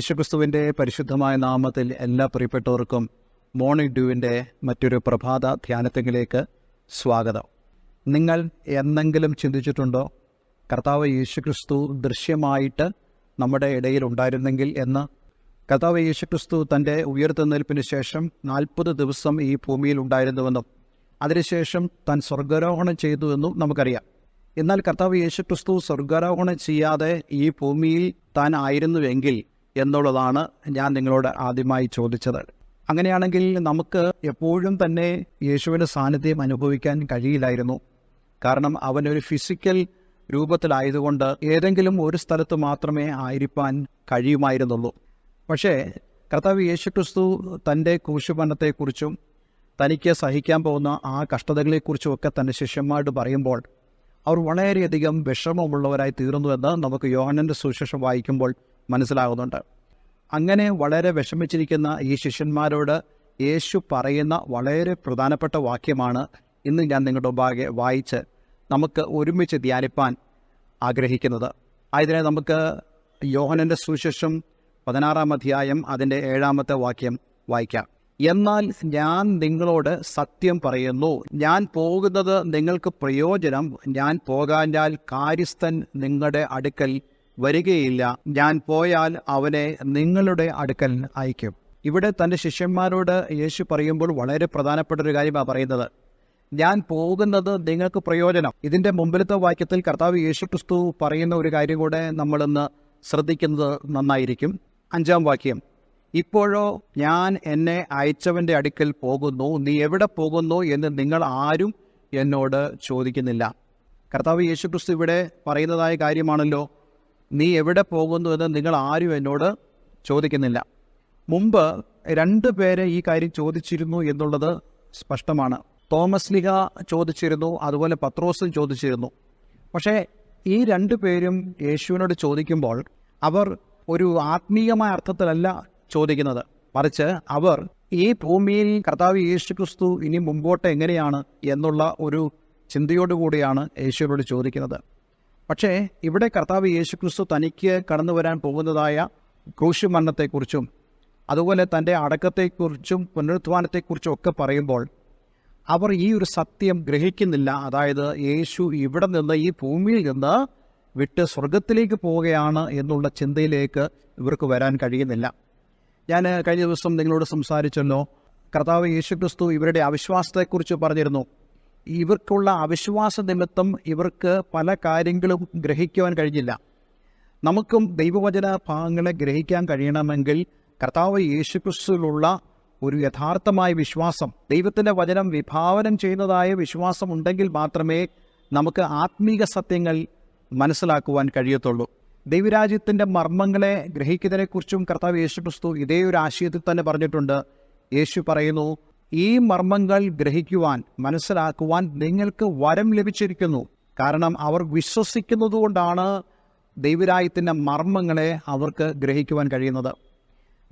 യേശുക്രിസ്തുവിന്റെ പരിശുദ്ധമായ നാമത്തിൽ എല്ലാ പ്രിയപ്പെട്ടവർക്കും മോർണിംഗ് ഡ്യൂവിന്റെ മറ്റൊരു പ്രഭാത ധ്യാനത്തിലേക്ക് സ്വാഗതം. നിങ്ങൾ എന്നെങ്കിലും ചിന്തിച്ചിട്ടുണ്ടോ? കർത്താവ് യേശുക്രിസ്തു ദൃശ്യമായിട്ട് നമ്മുടെ ഇടയിൽ ഉണ്ടായിരുന്നെങ്കിൽ എന്ന്. കർത്താവ് യേശുക്രിസ്തു തന്റെ ഉയർത്തുന്നേൽപ്പിന് ശേഷം നാൽപ്പത് ദിവസം ഈ ഭൂമിയിൽ ഉണ്ടായിരുന്നുവെന്നും അതിനുശേഷം താൻ സ്വർഗാരോഹണം ചെയ്തുവെന്നും നമുക്കറിയാം. എന്നാൽ കർത്താവ് യേശുക്രിസ്തു സ്വർഗാരോഹണം ചെയ്യാതെ ഈ ഭൂമിയിൽ താൻ ആയിരുന്നുവെങ്കിൽ എന്നുള്ളതാണ് ഞാൻ നിങ്ങളോട് ആദ്യമായി ചോദിച്ചത്. അങ്ങനെയാണെങ്കിൽ നമുക്ക് എപ്പോഴും തന്നെ യേശുവിന്റെ സാന്നിധ്യം അനുഭവിക്കാൻ കഴിയില്ലായിരുന്നു. കാരണം അവനൊരു ഫിസിക്കൽ രൂപത്തിലായതുകൊണ്ട് ഏതെങ്കിലും ഒരു സ്ഥലത്ത് മാത്രമേ ആയിരിക്കാൻ കഴിയുമായിരുന്നുള്ളൂ. പക്ഷേ കർത്താവ് യേശുക്രിസ്തു തന്റെ ക്രൂശുമരണത്തെക്കുറിച്ചും തനിക്ക് സഹിക്കാൻ പോകുന്ന ആ കഷ്ടതകളെക്കുറിച്ചും ഒക്കെ തന്റെ ശിഷ്യന്മാരോട് പറയുമ്പോൾ അവർ വളരെയധികം വിഷമമുള്ളവരായി തീർന്നുവെന്ന് നമുക്ക് യോഹനന്റെ സുശേഷം വായിക്കുമ്പോൾ മനസ്സിലാകുന്നുണ്ട്. അങ്ങനെ വളരെ വിഷമിച്ചിരിക്കുന്ന ഈ ശിഷ്യന്മാരോട് യേശു പറയുന്ന വളരെ പ്രധാനപ്പെട്ട വാക്യമാണ് ഇന്ന് ഞാൻ നിങ്ങളുടെ മുമ്പാകെ വായിച്ച് നമുക്ക് ഒരുമിച്ച് ധ്യാനിപ്പാൻ ആഗ്രഹിക്കുന്നത്. ആയതിനെ നമുക്ക് യോഹനന്റെ സുശേഷം പതിനാറാം അധ്യായം അതിന്റെ ഏഴാമത്തെ വാക്യം വായിക്കാം. എന്നാൽ ഞാൻ നിങ്ങളോട് സത്യം പറയുന്നു. ഞാൻ പോകുന്നത് നിങ്ങൾക്ക് പ്രയോജനം. ഞാൻ പോകാഞ്ഞാൽ കാര്യസ്ഥൻ നിങ്ങളുടെ അടുക്കൽ വരികയില്ല. ഞാൻ പോയാൽ അവനെ നിങ്ങളുടെ അടുക്കൽ അയക്കും ഇവിടെ തന്റെ ശിഷ്യന്മാരോട് യേശു പറയുമ്പോൾ വളരെ പ്രധാനപ്പെട്ട ഒരു കാര്യമാണ് പറയുന്നത്. ഞാൻ പോകുന്നത് നിങ്ങൾക്ക് പ്രയോജനം. ഇതിന്റെ മുമ്പിലത്തെ വാക്യത്തിൽ കർത്താവ് യേശു ക്രിസ്തു പറയുന്ന ഒരു കാര്യം കൂടെ നമ്മളിന്ന് ശ്രദ്ധിക്കുന്നത് നന്നായിരിക്കും. അഞ്ചാം വാക്യം. ഇപ്പോഴോ ഞാൻ എന്നെ അയച്ചവന്റെ അടുക്കൽ പോകുന്നു. നീ എവിടെ പോകുന്നു എന്ന് നിങ്ങൾ ആരും എന്നോട് ചോദിക്കുന്നില്ല. കർത്താവ് യേശു ക്രിസ്തു ഇവിടെ പറയുന്നതായ കാര്യമാണല്ലോ. നീ എവിടെ പോകുന്നു എന്ന് നിങ്ങൾ ആരും എന്നോട് ചോദിക്കുന്നില്ല. മുമ്പ് രണ്ട് പേരെ ഈ കാര്യം ചോദിച്ചിരുന്നു എന്നുള്ളത് സ്പഷ്ടമാണ്. തോമസ് ലിഹ ചോദിച്ചിരുന്നു അതുപോലെ പത്രോസും ചോദിച്ചിരുന്നു. പക്ഷേ ഈ രണ്ട് പേരും യേശുവിനോട് ചോദിക്കുമ്പോൾ അവർ ഒരു ആത്മീയമായ അർത്ഥത്തിലല്ല ചോദിക്കുന്നത്. മറിച്ച് അവർ ഈ ഭൂമിയിൽ കർത്താവ് യേശു ക്രിസ്തു ഇനി മുമ്പോട്ട് എങ്ങനെയാണ് എന്നുള്ള ഒരു ചിന്തയോടുകൂടിയാണ് യേശുവിനോട് ചോദിക്കുന്നത്. പക്ഷേ ഇവിടെ കർത്താവ് യേശു ക്രിസ്തു തനിക്ക് കടന്നു വരാൻ പോകുന്നതായ ക്രൂശു മരണത്തെക്കുറിച്ചും അതുപോലെ തന്റെ അടക്കത്തെക്കുറിച്ചും പുനരുത്ഥാനത്തെക്കുറിച്ചും ഒക്കെ പറയുമ്പോൾ അവർ ഈ ഒരു സത്യം ഗ്രഹിക്കുന്നില്ല. അതായത് യേശു ഇവിടെ നിന്ന് ഈ ഭൂമിയിൽ നിന്ന് വിട്ട് സ്വർഗത്തിലേക്ക് പോവുകയാണ് എന്നുള്ള ചിന്തയിലേക്ക് ഇവർക്ക് വരാൻ കഴിയുന്നില്ല. ഞാൻ കഴിഞ്ഞ ദിവസം നിങ്ങളോട് സംസാരിച്ചല്ലോ കർത്താവ് യേശുക്രിസ്തു ഇവരുടെ അവിശ്വാസത്തെക്കുറിച്ച് പറഞ്ഞിരുന്നു. ഇവർക്കുള്ള അവിശ്വാസ നിമിത്തം ഇവർക്ക് പല കാര്യങ്ങളും ഗ്രഹിക്കുവാൻ കഴിഞ്ഞില്ല. നമുക്കും ദൈവവചന ഭാഗങ്ങളെ ഗ്രഹിക്കാൻ കഴിയണമെങ്കിൽ കർത്താവ് യേശുക്രിസ്തുവിലുള്ള ഒരു യഥാർത്ഥമായ വിശ്വാസം ദൈവത്തിന്റെ വചനം വിഭാവനം ചെയ്യുന്നതായ വിശ്വാസം ഉണ്ടെങ്കിൽ മാത്രമേ നമുക്ക് ആത്മീക സത്യങ്ങൾ മനസ്സിലാക്കുവാൻ കഴിയത്തുള്ളൂ. ദൈവരാജ്യത്തിന്റെ മർമ്മങ്ങളെ ഗ്രഹിക്കുന്നതിനെക്കുറിച്ചും കർത്താവ് യേശുക്രിസ്തു ഇതേ ഒരു ആശയത്തിൽ തന്നെ പറഞ്ഞിട്ടുണ്ട്. യേശു പറയുന്നു ഈ മർമ്മങ്ങൾ ഗ്രഹിക്കുവാൻ മനസ്സിലാക്കുവാൻ നിങ്ങൾക്ക് വരം ലഭിച്ചിരിക്കുന്നു. കാരണം അവർ വിശ്വസിക്കുന്നതുകൊണ്ടാണ് ദൈവരായത്തിന്റെ മർമ്മങ്ങളെ അവർക്ക് ഗ്രഹിക്കുവാൻ കഴിയുന്നത്.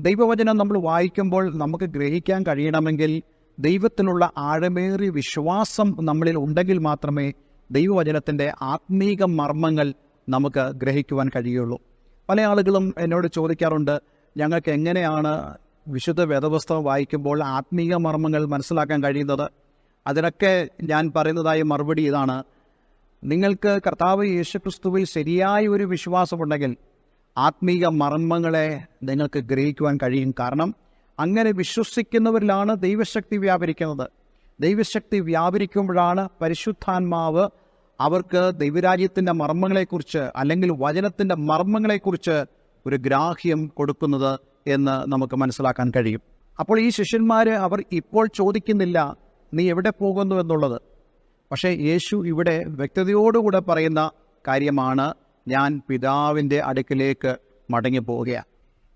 ദൈവവചനം നമ്മൾ വായിക്കുമ്പോൾ നമുക്ക് ഗ്രഹിക്കാൻ കഴിയണമെങ്കിൽ ദൈവത്തിനുള്ള ആഴമേറിയ വിശ്വാസം നമ്മളിൽ ഉണ്ടെങ്കിൽ മാത്രമേ ദൈവവചനത്തിന്റെ ആത്മീക മർമ്മങ്ങൾ നമുക്ക് ഗ്രഹിക്കുവാൻ കഴിയുള്ളൂ. പല ആളുകളും എന്നോട് ചോദിക്കാറുണ്ട് ഞങ്ങൾക്ക് എങ്ങനെയാണ് വിശുദ്ധ വേദപുസ്തകം വായിക്കുമ്പോൾ ആത്മീയ മർമ്മങ്ങൾ മനസ്സിലാക്കാൻ കഴിയുന്നത്. അതിനൊക്കെ ഞാൻ പറയുന്നതായ മറുപടി ഇതാണ്. നിങ്ങൾക്ക് കർത്താവ് യേശുക്രിസ്തുവിൽ ശരിയായ ഒരു വിശ്വാസമുണ്ടെങ്കിൽ ആത്മീയ മർമ്മങ്ങളെ നിങ്ങൾക്ക് ഗ്രഹിക്കുവാൻ കഴിയും. കാരണം അങ്ങനെ വിശ്വസിക്കുന്നവരിലാണ് ദൈവശക്തി വ്യാപരിക്കുന്നത്. ദൈവശക്തി വ്യാപരിക്കുമ്പോഴാണ് പരിശുദ്ധാത്മാവ് അവർക്ക് ദൈവരാജ്യത്തിന്റെ മർമ്മങ്ങളെക്കുറിച്ച് അല്ലെങ്കിൽ വചനത്തിന്റെ മർമ്മങ്ങളെക്കുറിച്ച് ഒരു ഗ്രാഹ്യം കൊടുക്കുന്നത് എന്ന് നമുക്ക് മനസ്സിലാക്കാൻ കഴിയും. അപ്പോൾ ഈ ശിഷ്യന്മാർ അവർ ഇപ്പോൾ ചോദിക്കുന്നില്ല നീ എവിടെ പോകുന്നു എന്നുള്ളത്? പക്ഷേ യേശു ഇവിടെ വ്യക്തതയോടുകൂടെ പറയുന്ന കാര്യമാണ് ഞാൻ പിതാവിന്റെ അടുക്കിലേക്ക് മടങ്ങി പോവുകയാണ്.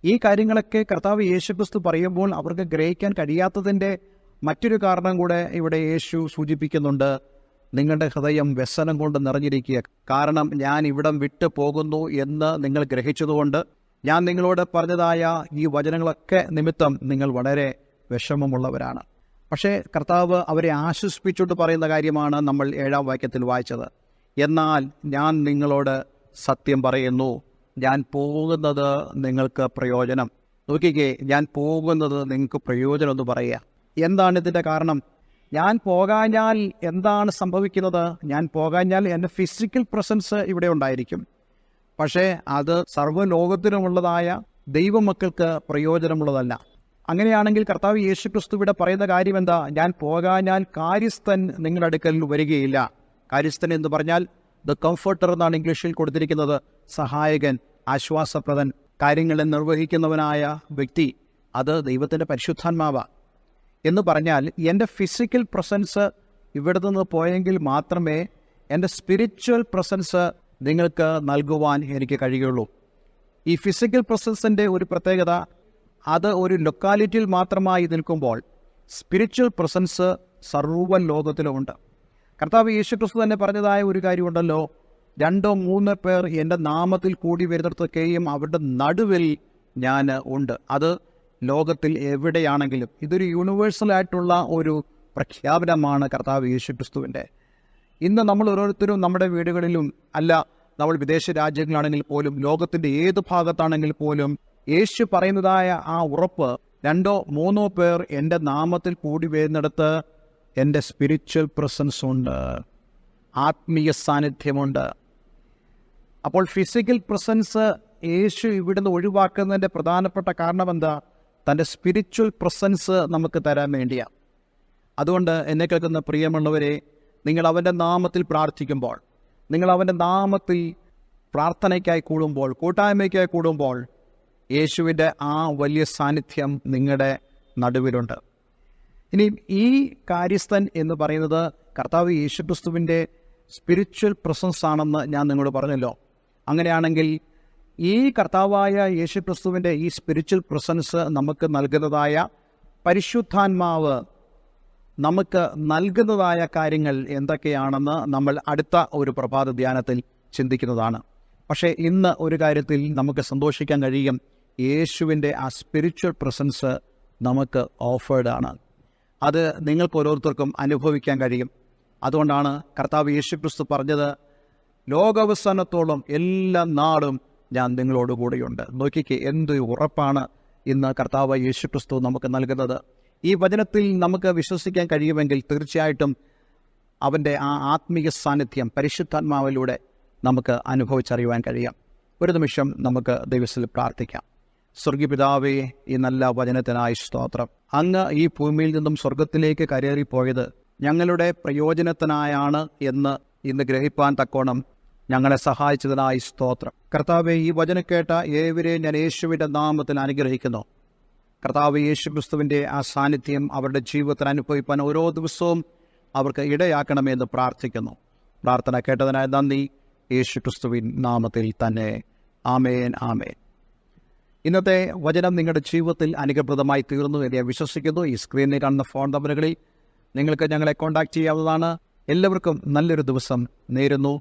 ഈ കാര്യങ്ങളൊക്കെ കർത്താവ് യേശുക്രിസ്തു പറയുമ്പോൾ അവർക്ക് ഗ്രഹിക്കാൻ കഴിയാത്തതിന്റെ മറ്റൊരു കാരണം കൂടെ ഇവിടെ യേശു സൂചിപ്പിക്കുന്നുണ്ട്. നിങ്ങളുടെ ഹൃദയം വ്യസനം കൊണ്ട് നിറഞ്ഞിരിക്കുക. കാരണം ഞാൻ ഇവിടം വിട്ടു പോകുന്നു എന്ന് നിങ്ങൾ ഗ്രഹിച്ചതുകൊണ്ട് ഞാൻ നിങ്ങളോട് പറഞ്ഞതായ ഈ വചനങ്ങളൊക്കെ നിമിത്തം നിങ്ങൾ വളരെ വിഷമമുള്ളവരാണ്. പക്ഷേ കർത്താവ് അവരെ ആശ്വസിപ്പിച്ചുകൊണ്ട് പറയുന്ന കാര്യമാണ് നമ്മൾ ഏഴാം വാക്യത്തിൽ വായിച്ചത്. എന്നാൽ ഞാൻ നിങ്ങളോട് സത്യം പറയുന്നു ഞാൻ പോകുന്നത് നിങ്ങൾക്ക് പ്രയോജനം. നോക്കിക്കേ ഞാൻ പോകുന്നത് നിങ്ങൾക്ക് പ്രയോജനം എന്ന് പറയുക. എന്താണ് ഇതിന്റെ കാരണം? ഞാൻ പോകാഞ്ഞാൽ എന്താണ് സംഭവിക്കുന്നത്? ഞാൻ പോകാഞ്ഞാൽ എന്റെ ഫിസിക്കൽ പ്രസൻസ് ഇവിടെ ഉണ്ടായിരിക്കും. പക്ഷേ അത് സർവലോകത്തിനുമുള്ളതായ ദൈവമക്കൾക്ക് പ്രയോജനമുള്ളതല്ല. അങ്ങനെയാണെങ്കിൽ കർത്താവ് യേശു ക്രിസ്തു ഇവിടെ പറയുന്ന കാര്യം എന്താ ഞാൻ പോകാഞ്ഞാൽ കാര്യസ്ഥൻ നിങ്ങളുടെ അടുക്കൽ വരികയില്ല. കാര്യസ്ഥൻ എന്ന് പറഞ്ഞാൽ ദ കംഫർട്ടർ എന്നാണ് ഇംഗ്ലീഷിൽ കൊടുത്തിരിക്കുന്നത്. സഹായകൻ ആശ്വാസപ്രദൻ കാര്യങ്ങളെ നിർവഹിക്കുന്നവനായ വ്യക്തി. അത് ദൈവത്തിന്റെ പരിശുദ്ധാത്മാവ. എന്ന് പറഞ്ഞാൽ എന്റെ ഫിസിക്കൽ പ്രസൻസ് ഇവിടെ നിന്ന് പോയെങ്കിൽ മാത്രമേ എന്റെ സ്പിരിച്വൽ പ്രസൻസ് നിങ്ങൾക്ക് നൽകുവാൻ എനിക്ക് കഴിയുള്ളൂ. ഈ ഫിസിക്കൽ പ്രസൻസിന്റെ ഒരു പ്രത്യേകത അത് ഒരു ലൊക്കാലിറ്റിയിൽ മാത്രമായി നിൽക്കുമ്പോൾ സ്പിരിച്വൽ പ്രസൻസ് സർവ ലോകത്തിലുമുണ്ട് കർത്താവ് യേശു ക്രിസ്തു തന്നെ പറഞ്ഞതായ ഒരു കാര്യമുണ്ടല്ലോ രണ്ടോ മൂന്നോ പേർ എന്റെ നാമത്തിൽ കൂടി വരുന്നിടത്തൊക്കെയും അവരുടെ നടുവിൽ ഞാൻ ഉണ്ട്. അത് ലോകത്തിൽ എവിടെയാണെങ്കിലും ഇതൊരു യൂണിവേഴ്സലായിട്ടുള്ള ഒരു പ്രഖ്യാപനമാണ് കർത്താവ് യേശു ക്രിസ്തുവിന്റെ ഇന്ന് നമ്മൾ ഓരോരുത്തരും നമ്മുടെ വീടുകളിലും അല്ല നമ്മൾ വിദേശ രാജ്യങ്ങളാണെങ്കിൽ പോലും ലോകത്തിന്റെ ഏത് ഭാഗത്താണെങ്കിൽ പോലും യേശു പറയുന്നതായ ആ ഉറപ്പ് രണ്ടോ മൂന്നോ പേർ എന്റെ നാമത്തിൽ കൂടി വരുന്നിടത്ത് എന്റെ സ്പിരിച്വൽ പ്രസൻസ് ഉണ്ട് ആത്മീയ സാന്നിധ്യമുണ്ട്. അപ്പോൾ ഫിസിക്കൽ പ്രസൻസ് യേശു ഇവിടുന്ന് ഒഴിവാക്കുന്നതിന്റെ പ്രധാനപ്പെട്ട കാരണം എന്താ? തന്റെ സ്പിരിച്വൽ പ്രസൻസ് നമുക്ക് തരാൻ വേണ്ടിയാണ് അതുകൊണ്ട് എന്നെ കേൾക്കുന്ന പ്രിയമുള്ളവരെ നിങ്ങൾ അവന്റെ നാമത്തിൽ പ്രാർത്ഥിക്കുമ്പോൾ നിങ്ങൾ അവന്റെ നാമത്തിൽ പ്രാർത്ഥനയ്ക്കായി കൂടുമ്പോൾ കൂട്ടായ്മയ്ക്കായി കൂടുമ്പോൾ യേശുവിന്റെ ആ വലിയ സാന്നിധ്യം നിങ്ങളുടെ നടുവിലുണ്ട്. ഇനി ഈ കാര്യസ്ഥൻ എന്ന് പറയുന്നത് കർത്താവ് യേശുക്രിസ്തുവിന്റെ സ്പിരിച്വൽ പ്രസൻസ് ആണെന്ന് ഞാൻ നിങ്ങളോട് പറഞ്ഞല്ലോ. അങ്ങനെയാണെങ്കിൽ ഈ കർത്താവായ യേശു ക്രിസ്തുവിന്റെ ഈ സ്പിരിച്വൽ പ്രസൻസ് നമുക്ക് നൽകുന്നതായ പരിശുദ്ധാത്മാവ് നമുക്ക് നൽകുന്നതായ കാര്യങ്ങൾ എന്തൊക്കെയാണെന്ന് നമ്മൾ അടുത്ത ഒരു പ്രഭാത ധ്യാനത്തിൽ ചിന്തിക്കുന്നതാണ്. പക്ഷേ ഇന്ന് ഒരു കാര്യത്തിൽ നമുക്ക് സന്തോഷിക്കാൻ കഴിയും. യേശുവിന്റെ ആ സ്പിരിച്വൽ പ്രസൻസ് നമുക്ക് ഓഫേഡ് ആണ്. അത് നിങ്ങൾക്ക് ഓരോരുത്തർക്കും അനുഭവിക്കാൻ കഴിയും. അതുകൊണ്ടാണ് കർത്താവ് യേശു ക്രിസ്തു പറഞ്ഞത് ലോകാവസാനത്തോളം എല്ലാ നാളും ഞാൻ നിങ്ങളോട് കൂടെയുണ്ട്. നോക്കിക്ക് എന്ത് ഉറപ്പാണ് ഇന്ന് കർത്താവ് യേശു ക്രിസ്തു നമുക്ക് നൽകുന്നത്. ഈ വചനത്തിൽ നമുക്ക് വിശ്വസിക്കാൻ കഴിയുമെങ്കിൽ തീർച്ചയായിട്ടും അവന്റെ ആ ആത്മീയ സാന്നിധ്യം പരിശുദ്ധാത്മാവിലൂടെ നമുക്ക് അനുഭവിച്ചറിയുവാൻ കഴിയാം. ഒരു നിമിഷം നമുക്ക് ദൈവത്തിൽ പ്രാർത്ഥിക്കാം. സ്വർഗീപിതാവേ ഈ നല്ല വചനത്തിനായി സ്തോത്രം. അങ്ങ് ഈ ഭൂമിയിൽ നിന്നും സ്വർഗത്തിലേക്ക് കരേറിപ്പോയത് ഞങ്ങളുടെ പ്രയോജനത്തിനായാണ് എന്ന് ഇന്ന് ഗ്രഹിപ്പാൻ തക്കോണം ഞങ്ങളെ സഹായിച്ചതിനായി സ്തോത്രം. കർത്താവ് ഈ വചനം കേട്ട ഏവരെയും ഞാൻ യേശുവിന്റെ നാമത്തിൽ അനുഗ്രഹിക്കുന്നു. കർത്താവ് യേശു ക്രിസ്തുവിന്റെ ആ സാന്നിധ്യം അവരുടെ ജീവിതത്തിൽ അനുഭവിപ്പാൻ ഓരോ ദിവസവും അവർക്ക് ഇടയാക്കണമെന്ന് പ്രാർത്ഥിക്കുന്നു. പ്രാർത്ഥന കേട്ടതിനായി നന്ദി. യേശു ക്രിസ്തുവിൻ നാമത്തിൽ തന്നെ. ആമേൻ ആമേൻ. ഇന്നത്തെ വചനം നിങ്ങളുടെ ജീവിതത്തിൽ അനുഗ്രഹപ്രദമായി തീർന്നു എന്ന് ഞാൻ വിശ്വസിക്കുന്നു. ഈ സ്ക്രീനിൽ കാണുന്ന ഫോൺ നമ്പറുകളിൽ നിങ്ങൾക്ക് ഞങ്ങളെ കോൺടാക്റ്റ് ചെയ്യാവുന്നതാണ്. എല്ലാവർക്കും നല്ലൊരു ദിവസം നേരുന്നു.